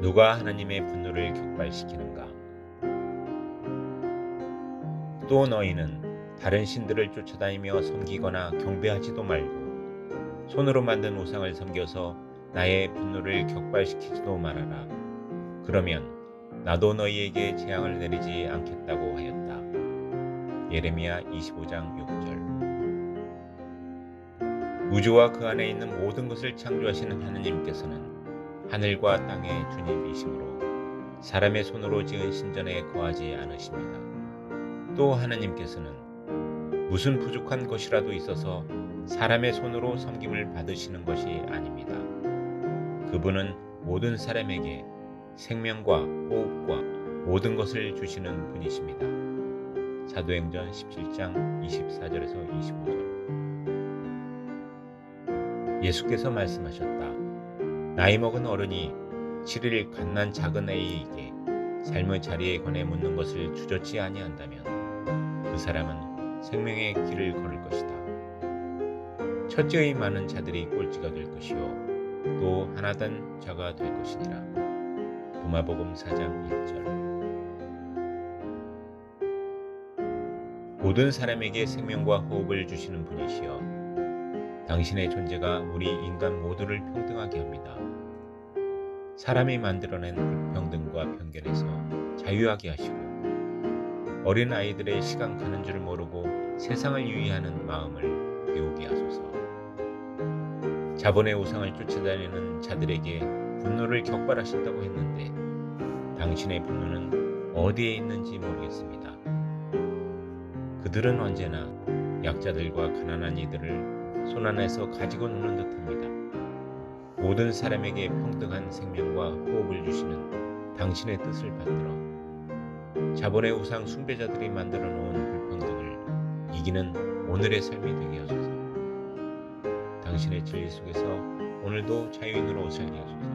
누가 하나님의 분노를 격발시키는가? 또 너희는 다른 신들을 쫓아다니며 섬기거나 경배하지도 말고 손으로 만든 우상을 섬겨서 나의 분노를 격발시키지도 말아라. 그러면 나도 너희에게 재앙을 내리지 않겠다고 하였다. 예레미야 25장 6절 우주와 그 안에 있는 모든 것을 창조하시는 하느님께서는 하늘과 땅의 주님이시므로 사람의 손으로 지은 신전에 거하지 않으십니다. 또 하나님께서는 무슨 부족한 것이라도 있어서 사람의 손으로 섬김을 받으시는 것이 아닙니다. 그분은 모든 사람에게 생명과 호흡과 모든 것을 주시는 분이십니다. 사도행전 17장 24절에서 25절 예수께서 말씀하셨다. 나이 먹은 어른이 7일 갓난 작은 아이에게 삶의 자리에 관해 묻는 것을 주저치 아니한다면 그 사람은 생명의 길을 걸을 것이다. 첫째의 많은 자들이 꼴찌가 될 것이요 또 하나된 자가 될 것이니라. 도마복음 4장 1절 모든 사람에게 생명과 호흡을 주시는 분이시여 당신의 존재가 우리 인간 모두를 평등하게 합니다. 사람이 만들어낸 불평등과 편견에서 자유하게 하시고 어린 아이들의 시간 가는 줄 모르고 세상을 유의하는 마음을 배우게 하소서. 자본의 우상을 쫓아다니는 자들에게 분노를 격발하신다고 했는데 당신의 분노는 어디에 있는지 모르겠습니다. 그들은 언제나 약자들과 가난한 이들을 손 안에서 가지고 노는 듯합니다. 모든 사람에게 평등한 생명과 호흡을 주시는 당신의 뜻을 받들어 자본의 우상 숭배자들이 만들어 놓은 불평등을 이기는 오늘의 삶이 되게 하소서. 당신의 진리 속에서 오늘도 자유인으로 살게 하소서.